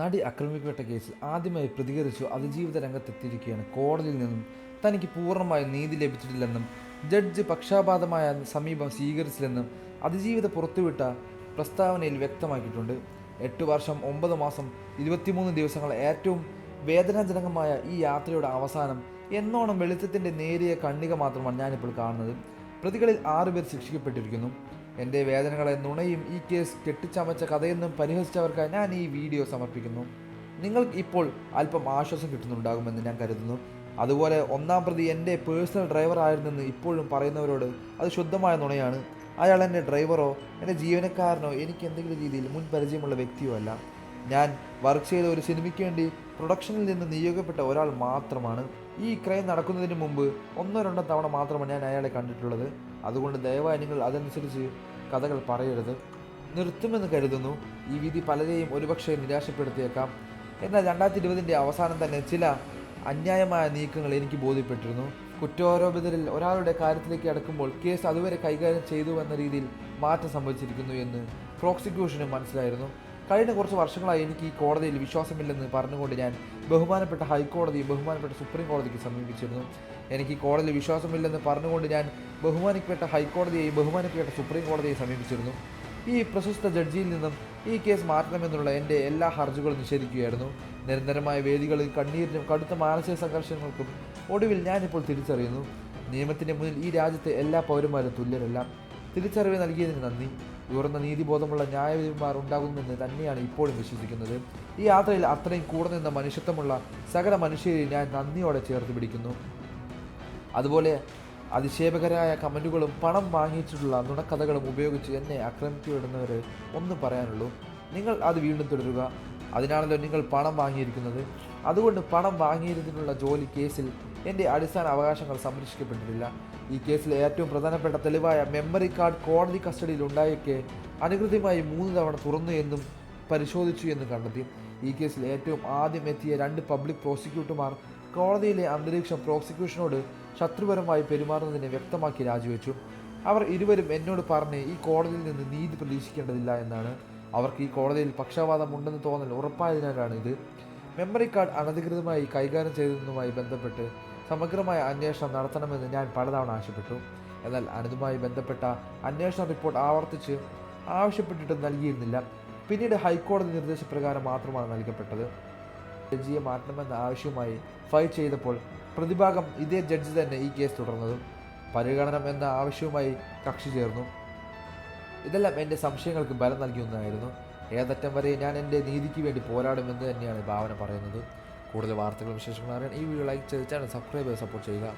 നടി ആക്രമിക്കപ്പെട്ട കേസിൽ ആദ്യമായി പ്രതികരിച്ചു അതിജീവിത രംഗത്തെത്തിയിരിക്കുകയാണ്. കോടതിയിൽ നിന്നും തനിക്ക് പൂർണമായി നീതി ലഭിച്ചിട്ടില്ലെന്നും ജഡ്ജ് പക്ഷാപാതമായ സമീപം സ്വീകരിച്ചില്ലെന്നും അതിജീവിത പുറത്തുവിട്ട പ്രസ്താവനയിൽ വ്യക്തമാക്കിയിട്ടുണ്ട്. എട്ട് വർഷം ഒമ്പത് മാസം ഇരുപത്തിമൂന്ന് ദിവസങ്ങൾ ഏറ്റവും വേദനാജനകമായ ഈ യാത്രയുടെ അവസാനം എന്നോണം വെളിച്ചത്തിന്റെ നേരിയ കണ്ണിക മാത്രമാണ് ഞാനിപ്പോൾ കാണുന്നത്. പ്രതികളിൽ ആറുപേർ ശിക്ഷിക്കപ്പെട്ടിരിക്കുന്നു. എന്റെ വേദനകളെ നുണയും ഈ കേസ് കെട്ടിച്ചമച്ച കഥയെന്നും പരിഹസിച്ചവർക്കായി ഞാൻ ഈ വീഡിയോ സമർപ്പിക്കുന്നു. നിങ്ങൾക്ക് ഇപ്പോൾ അല്പം ആശ്വാസം കിട്ടുന്നുണ്ടാകുമെന്ന് ഞാൻ കരുതുന്നു. അതുപോലെ ഒന്നാം പ്രതി എന്റെ പേഴ്സണൽ ഡ്രൈവർ ആയിരുന്നെന്ന് ഇപ്പോഴും പറയുന്നവരോട് അത് ശുദ്ധമായ നുണയാണ്. അയാൾ എന്റെ ഡ്രൈവറോ എന്റെ ജീവനക്കാരനോ എനിക്ക് എന്തെങ്കിലും രീതിയിൽ മുൻ പരിചയമുള്ള വ്യക്തിയോ അല്ല. ഞാൻ വർക്ക് ചെയ്ത ഒരു സിനിമയ്ക്ക് വേണ്ടി പ്രൊഡക്ഷനിൽ നിന്ന് നിയോഗിക്കപ്പെട്ട ഒരാൾ മാത്രമാണ്. ഈ ക്രൈം നടക്കുന്നതിന് മുമ്പ് ഒന്നോ രണ്ടോ തവണ മാത്രമാണ് ഞാൻ അയാളെ കണ്ടിട്ടുള്ളത്. അതുകൊണ്ട് ദയവായി നിങ്ങൾ അതനുസരിച്ച് കഥകൾ പറയരുത്. നിർത്തുമെന്ന് കരുതുന്നു. ഈ വിധി പലരെയും ഒരുപക്ഷെ നിരാശപ്പെടുത്തിയേക്കാം. എന്നാൽ രണ്ടായിരത്തി ഇരുപതിന്റെ അവസാനം തന്നെ ചില അന്യായമായ നീക്കങ്ങൾ എനിക്ക് ബോധ്യപ്പെട്ടിരുന്നു. കുറ്റാരോപിതരിൽ ഒരാളുടെ കാര്യത്തിലേക്ക് അടക്കുമ്പോൾ കേസ് അതുവരെ കൈകാര്യം ചെയ്തു എന്ന രീതിയിൽ മാറ്റം സംഭവിച്ചിരിക്കുന്നു എന്ന് പ്രോസിക്യൂഷന് മനസ്സിലായിരുന്നു. കഴിഞ്ഞ കുറച്ച് വർഷങ്ങളായി എനിക്ക് ഈ കോടതിയിൽ വിശ്വാസമില്ലെന്ന് പറഞ്ഞുകൊണ്ട് ഞാൻ ബഹുമാനപ്പെട്ട ഹൈക്കോടതിയും ബഹുമാനപ്പെട്ട സുപ്രീം കോടതിക്ക് സമീപിച്ചിരുന്നു. എനിക്ക് കോടതിയിൽ വിശ്വാസമില്ലെന്ന് പറഞ്ഞുകൊണ്ട് ഞാൻ ബഹുമാനിക്കപ്പെട്ട ഹൈക്കോടതിയെയും ബഹുമാനിക്കപ്പെട്ട സുപ്രീം കോടതിയെ സമീപിച്ചിരുന്നു. ഈ പ്രശസ്ത ജഡ്ജിയിൽ നിന്നും ഈ കേസ് മാറ്റണമെന്നുള്ള എന്റെ എല്ലാ ഹർജികളും നിഷേധിക്കുകയായിരുന്നു. നിരന്തരമായ വേദികളിൽ കണ്ണീരിനും കടുത്ത മാനസിക സംഘർഷങ്ങൾക്കും ഒടുവിൽ ഞാനിപ്പോൾ തിരിച്ചറിയുന്നു. നിയമത്തിന്റെ മുന്നിൽ ഈ രാജ്യത്തെ എല്ലാ പൗരന്മാരും തുല്യരല്ല. തിരിച്ചറിവ് നൽകിയതിന് നന്ദി. ഉയർന്ന നീതിബോധമുള്ള ന്യായവിധിമാർ ഉണ്ടാകുമെന്ന് തന്നെയാണ് ഇപ്പോഴും വിശ്വസിക്കുന്നത്. ഈ യാത്രയിൽ അത്രയും കൂടെ നിന്ന മനുഷ്യത്വമുള്ള സകല മനുഷ്യരെ ഞാൻ നന്ദിയോടെ ചേർത്ത് പിടിക്കുന്നു. അതുപോലെ അതിശേപകരായ കമന്റുകളും പണം വാങ്ങിച്ചിട്ടുള്ള നുണക്കഥകളും ഉപയോഗിച്ച് എന്നെ ആക്രമിക്കപ്പെടുന്നവർ ഒന്നും പറയാനുള്ളൂ. നിങ്ങൾ അത് വീണ്ടും തുടരുക. അതിനാണല്ലോ നിങ്ങൾ പണം വാങ്ങിയിരിക്കുന്നത്. അതുകൊണ്ട് പണം വാങ്ങിയതിനുള്ള ജോലി കേസിൽ എന്റെ അടിസ്ഥാന അവകാശങ്ങൾ സംരക്ഷിക്കപ്പെട്ടിട്ടില്ല. ഈ കേസിലെ ഏറ്റവും പ്രധാനപ്പെട്ട തെളിവായ മെമ്മറി കാർഡ് കോടതി കസ്റ്റഡിയിൽ ഉണ്ടായിരിക്കെ അനുകൃതമായി മൂന്ന് തവണ തുറന്നു എന്നും പരിശോധിച്ചു എന്നും കണ്ടെത്തി. ഈ കേസിൽ ഏറ്റവും ആദ്യം എത്തിയ രണ്ട് പബ്ലിക് പ്രോസിക്യൂട്ടർമാർ കോടതിയിലെ അന്തരീക്ഷം പ്രോസിക്യൂഷനോട് ശത്രുപരമായി പെരുമാറുന്നതിനെ വ്യക്തമാക്കി രാജിവെച്ചു. അവർ ഇരുവരും എന്നോട് പറഞ്ഞ് ഈ കോടതിയിൽ നിന്ന് നീതി പ്രതീക്ഷിക്കേണ്ടതില്ല എന്നാണ്. അവർക്ക് ഈ കോടതിയിൽ പക്ഷപാതം ഉണ്ടെന്ന് തോന്നൽ ഉറപ്പായതിനാലാണ് ഇത്. മെമ്മറി കാർഡ് അനധികൃതമായി കൈകാര്യം ചെയ്തതുമായി ബന്ധപ്പെട്ട് സമഗ്രമായ അന്വേഷണം നടത്തണമെന്ന് ഞാൻ പലതവണ ആവശ്യപ്പെട്ടു. എന്നാൽ അനുതുമായി ബന്ധപ്പെട്ട അന്വേഷണ റിപ്പോർട്ട് ആവർത്തിച്ച് ആവശ്യപ്പെട്ടിട്ട് നൽകിയിരുന്നില്ല. പിന്നീട് ഹൈക്കോടതി നിർദ്ദേശപ്രകാരം മാത്രമാണ് നൽകപ്പെട്ടത്. ജഡ്ജിയെ മാറ്റണമെന്ന ആവശ്യവുമായി ഫയൽ ചെയ്തപ്പോൾ പ്രതിഭാഗം ഇതേ ജഡ്ജി തന്നെ ഈ കേസ് തുടർന്നതും. പരിഗണനം എന്ന ആവശ്യവുമായി കക്ഷി ചേർന്നു. ഇതെല്ലാം എന്റെ സംശയങ്ങൾക്ക് ബലം നൽകിയൊന്നായിരുന്നു. ഏതറ്റം വരെ ഞാൻ എന്റെ നീതിക്ക് വേണ്ടി പോരാടുമെന്ന് തന്നെയാണ് ഭാവന പറയുന്നത്. കൂടുതൽ വാർത്തകളും വിശേഷങ്ങളും അറിയാൻ ഈ വീഡിയോ ലൈക്ക് ചെയ്ത് ചാനൽ സബ്സ്ക്രൈബ് ചെയ്ത് സപ്പോർട്ട് ചെയ്യുക.